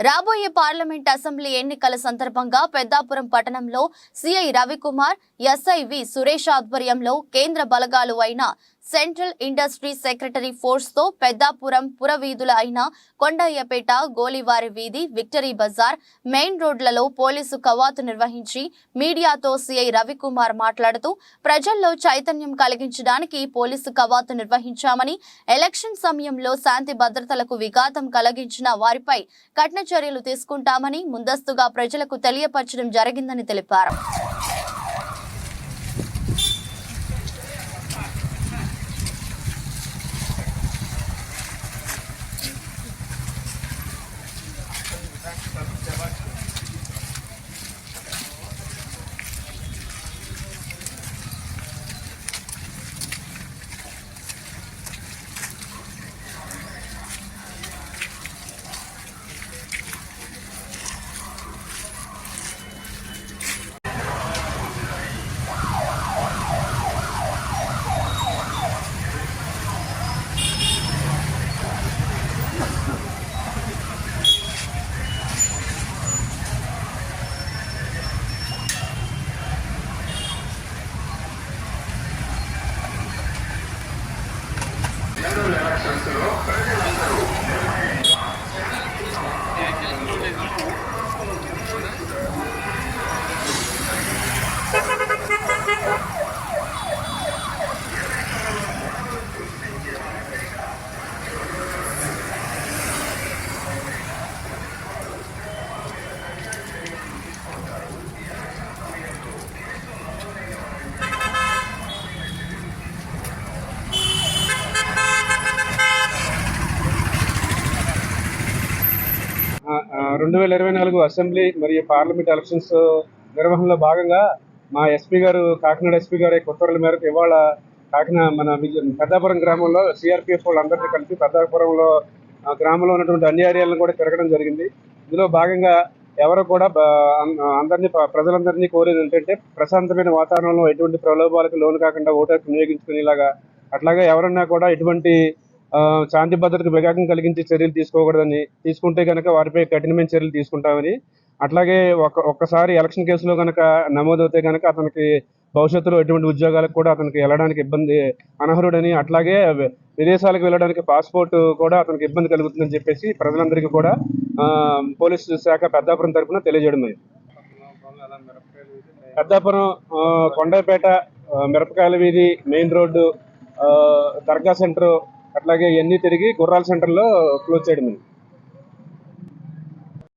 రాబోయే parliament assembly ఎన్నికల సందర్భంగా పెద్దాపురం పట్టణంలో సిఐ రవికుమార్ ఎస్ఐవి సురేష్ ఆధ్వర్యంలో కేంద్ర బలగాలు అయిన సెంట్రల్ ఇండస్ట్రీ సెక్రటరీ ఫోర్స్తో పెద్దాపురం పురవీధుల అయిన కొండయ్యపేట గోలివారి వీధి విక్టరీ బజార్ మెయిన్ రోడ్లలో పోలీసు కవాతు నిర్వహించి మీడియాతో సిఐ రవికుమార్ మాట్లాడుతూ ప్రజల్లో చైతన్యం కలిగించడానికి పోలీసు కవాతు నిర్వహించామని ఎలక్షన్ సమయంలో శాంతి భద్రతలకు విఘాతం కలిగించిన వారిపై కఠిన చర్యలు తీసుకుంటామని ముందస్తుగా ప్రజలకు తెలియపరచడం జరిగిందని తెలిపారు. 내가 전투로 빨리 만나고 రెండు వేల ఇరవై నాలుగు అసెంబ్లీ మరియు పార్లమెంట్ ఎలక్షన్స్ నిర్వహణలో భాగంగా మా ఎస్పీ గారు కాకినాడ ఎస్పీ గారి ఉత్తర్వుల మేరకు ఇవాళ కాకినాడ మన పెద్దాపురం గ్రామంలో సిఆర్పిఎఫ్ వాళ్ళందరినీ కలిసి పెద్దాపురంలో గ్రామంలో ఉన్నటువంటి అన్ని ఏరియాలను కూడా తిరగడం జరిగింది. ఇందులో భాగంగా ఎవరు కూడా అందరినీ ప్రజలందరినీ కోరేది ఏంటంటే ప్రశాంతమైన వాతావరణంలో ఎటువంటి ప్రలోభాలకు లోను కాకుండా ఓటర్ వినియోగించుకునేలాగా అట్లాగే ఎవరన్నా కూడా ఎటువంటి శాంతి భద్రతకు విఘాతం కలిగించే చర్యలు తీసుకోకూడదని తీసుకుంటే కనుక వారిపై కఠినమైన చర్యలు తీసుకుంటామని అట్లాగే ఒక ఒక్కసారి ఎలక్షన్ కేసులో కనుక నమోదవుతే కనుక అతనికి భవిష్యత్తులో ఎటువంటి ఉద్యోగాలకు కూడా అతనికి వెళ్ళడానికి ఇబ్బంది అనర్హుడని అట్లాగే విదేశాలకు వెళ్ళడానికి పాస్పోర్ట్ కూడా అతనికి ఇబ్బంది కలుగుతుందని చెప్పేసి ప్రజలందరికీ కూడా పోలీసు శాఖ పెద్దాపురం తరఫున తెలియజేయడం పెద్దాపురం కొండపేట మిరపకాయల వీధి మెయిన్ రోడ్డు దర్గా సెంటర్ అట్లాగే ఇవన్నీ తిరిగి గుర్రాల సెంటర్లో క్లోజ్ చేయడం